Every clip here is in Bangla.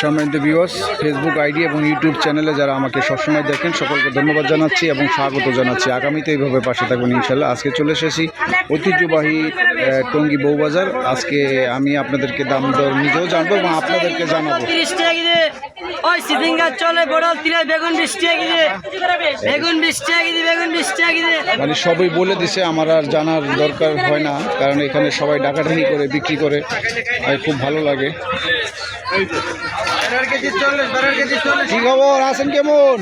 সম্মানিত ভিউয়ার্স ফেসবুক আইডি এবং ইউটিউব চ্যানেলে যারা আমাকে সবসময় দেখেন, সকলকে ধন্যবাদ জানাচ্ছি এবং স্বাগত জানাচ্ছি। আগামীতে এইভাবে পাশে থাকবেন, ইনশাল্লাহ। আজকে চলে এসেছি ঐতিহ্যবাহী টঙ্গি বউবাজার আজকে আমি আপনাদেরকে দাম দর নিজেও জানব এবং আপনাদেরকে জানাব। ওই সিজিঙ্গার চলে বড় তিলে বেগুন বৃষ্টি টাকা বেগুন বৃষ্টি টাকা বেগুন বৃষ্টি টাকা মানে সবই বলে দিছে আমার আর জানার দরকার হয় না কারণ এখানে সবাই ডাকাডাকি করে বিক্রি করে আর খুব ভালো লাগে। কি খবর? আছেন কেমন?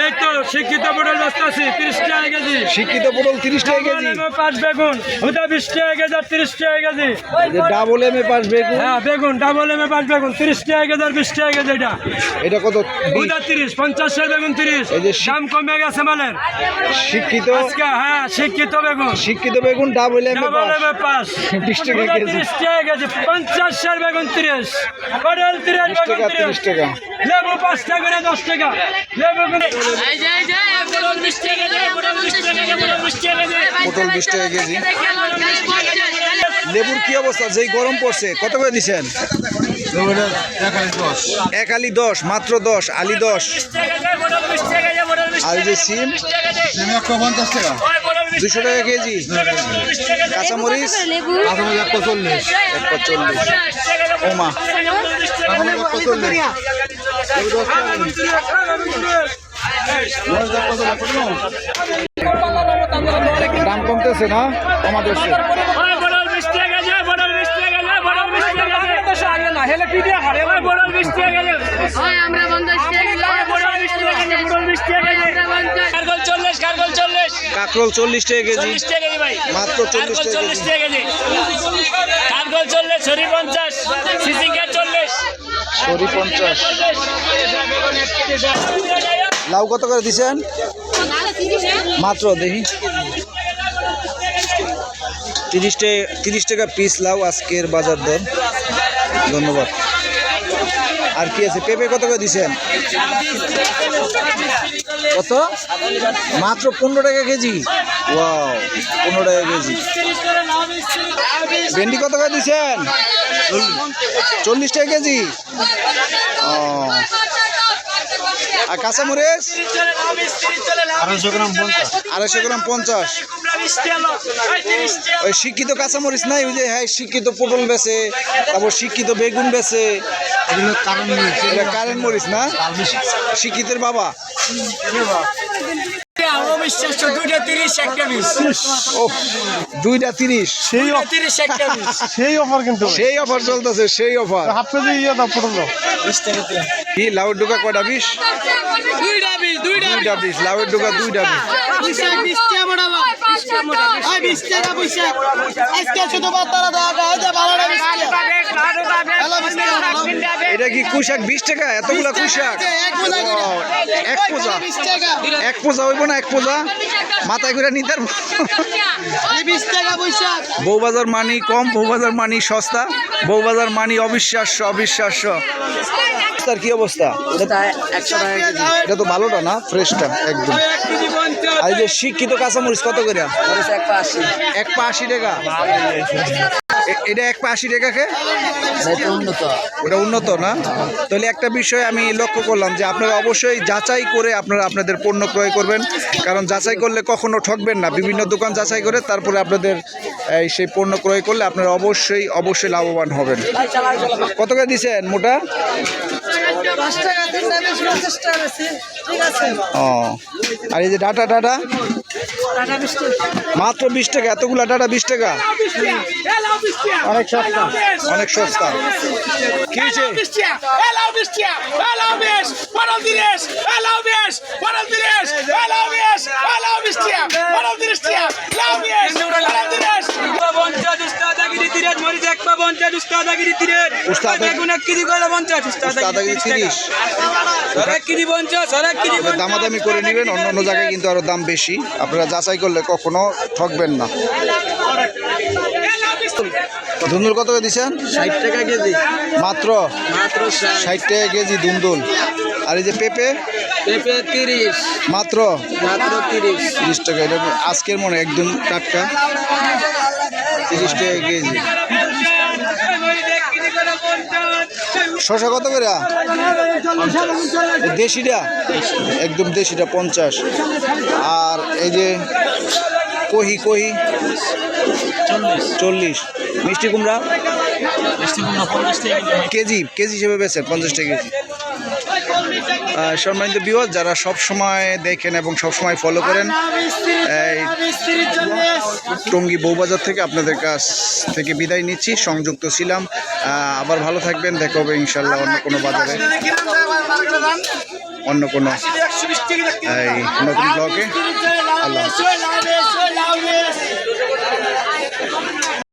এই তো শিক্ষিত পটল ব্যস্ত আছি তিরিশ টাকা কেজি। শিক্ষিত পটল তিরিশ টাকা কেজি। পাঁচ বেগুন হুদা বিশ টাকা কেজি আর তিরিশ টাকা কেজি। ডাবল এম এ পাঁচ বেগুন? হ্যাঁ বেগুন ডাবল এমে পাঁচ বেগুন তিরিশ টাকা কেজি আর বিশ টাকা কেজি এটা। এটা কত? হুদা তিরিশ পঞ্চাশ টাকা বেগুন তিরিশ। এই যে শি- দাম কমে গেছে মালের। শিক্ষিত? আজকে হ্যাঁ শিক্ষিত বেগুন। শিক্ষিত বেগুন ডাবল এম এ পাঁচ। বিশ টাকা কেজি। তিরিশ টাকা কেজি পঞ্চাশ টাকা বেগুন তিরিশ। পটল তিরিশ বেগুন টাকা তিরিশ তিরিশ। টাকা। লেবু পাঁচ টাকা করে দশ টাকা। লেবু পটল বিশ টাকা কেজি? লেবুর কি অবস্থা? যেই গরম পড়ছে কত করে দিছেন এক আলি দশ মাত্র দশ আলি দশ। আর যে সিম? দুশো টাকা কেজি। কাঁচামরিচ? এক চল্লিশ ওমা দাম কমতেছে না আমাদের হয় আমরা বন্ধ কারগল চল্লিশ কারগল চল্লিশ। কাকরোল চল্লিশ টাকা কেজি। মাত্র চল্লিশ টাকা চল্লিশ কেজি। কারগল চল্লিশ ছড়ি পঞ্চাশ। সরি পঞ্চাশ লাউ কত করে দিছেন? মাত্র দেখি। তিরিশ টাকা তিরিশ টাকা পিস লাউ আজকের বাজার দর। ধন্যবাদ। আর কি আছে? পেঁপে কত করে দিছেন? কত? মাত্র পনেরো টাকা কেজি? ওয়াও, পনেরো টাকা কেজি। ভেন্ডি কত করে দিচ্ছেন? চল্লিশ টাকা কেজি? ও। আর কাঁচামরিচ? আড়াইশো গ্রাম পঞ্চাশ। আড়াইশো গ্রাম পঞ্চাশ ওই শিক্ষিত কাঁচামরিচ নাই ওই যে হ্যাঁ শিক্ষিত পটল বেছে তারপর শিক্ষিত বেগুন বেছে কারেন্ট মরিচ না? শিক্ষিতের বাবা। দুইটা তিরিশ একটা বিশ। দুইটা তিরিশ। সেই তিরিশ সেই অফার কিন্তু। সেই অফার চলতেছে সেই অফার। হাফ কেজি ইয়ে দাও পটল কি লাউয়ের ডোকা কয়টা বিশ? দুইটা বিশ দুইটা দুইটা বিশ। ডোকা দুইটা বিশ। এটা কি কুশাক বিশ টাকা? এতগুলা কুশাক। এক পোজা এক পোজা। হইব না এক পোজা। মাথায় করে নিতে পারব? বউবাজার মানি কম বউবাজার মানি সস্তা। বউবাজার মানি অবিশ্বাস্য অবিশ্বাস্য। তার কি অবস্থা? এটা তো ভালোটা না? ফ্রেশটা একদম। আর যে শিক্ষিত কাঁচামরিচ কত করে? এক পা আশি। টাকা। এটা এক পা আশি টাকাকে ওটা উন্নত না? তাহলে একটা বিষয় আমি লক্ষ্য করলাম যে আপনারা অবশ্যই যাচাই করে আপনারা আপনাদের পণ্য ক্রয় করবেন। কারণ যাচাই করলে কখনো ঠকবেন না। বিভিন্ন দোকান যাচাই করে তারপরে আপনাদের এই সেই পণ্য ক্রয় করলে আপনারা অবশ্যই অবশ্যই লাভবান হবেন। কত করে দিছেন মোটা? ও আর এই যে ডাটা ডাটা মাত্র বিশ টাকা এতগুলা ডাটা বিশ টাকা অনেক সস্তা অনেক সস্তা কি হয়েছে 50 উস্তাদ আগিরি 30 বেগুন 1 কেজি করে 50 উস্তাদ আগিরি দামাদামি করে নেবেন অন্য অন্য জায়গায় কিন্তু আরও দাম বেশি। আপনারা যাচাই করলে কখনো ঠকবেন না। ধুন্দুল কত করে দিচ্ছেন? ষাট টাকা কেজি। মাত্র? ষাট। টাকা কেজি ধুন্দুল। আর এই যে পেঁপে? পেঁপে তিরিশ। মাত্র? মাত্র তিরিশ। তিরিশ টাকা। আজকের মনে একদম টাটকা। তিরিশ টাকা কেজি। শশা কত করে দেশিটা? একদম দেশিটা পঞ্চাশ। আর এই যে কহি কহি? চল্লিশ। মিষ্টি কুমড়া? কেজি কেজি হিসেবে বেছে পঞ্চাশটা টাকা কেজি। সম্মানিত বিওয়ার যারা সব সময় দেখেন এবং সব সময় ফলো করেন টঙ্গী বউবাজার থেকে আপনাদের কাছ থেকে বিদায় নিচ্ছি, সংযুক্ত ছিলাম। আবার ভালো থাকবেন, দেখা হবে ইনশাল্লাহ অন্য কোনো বাজারে। অন্য কোনো, এই নতুন ব্লকে আল্লাহ।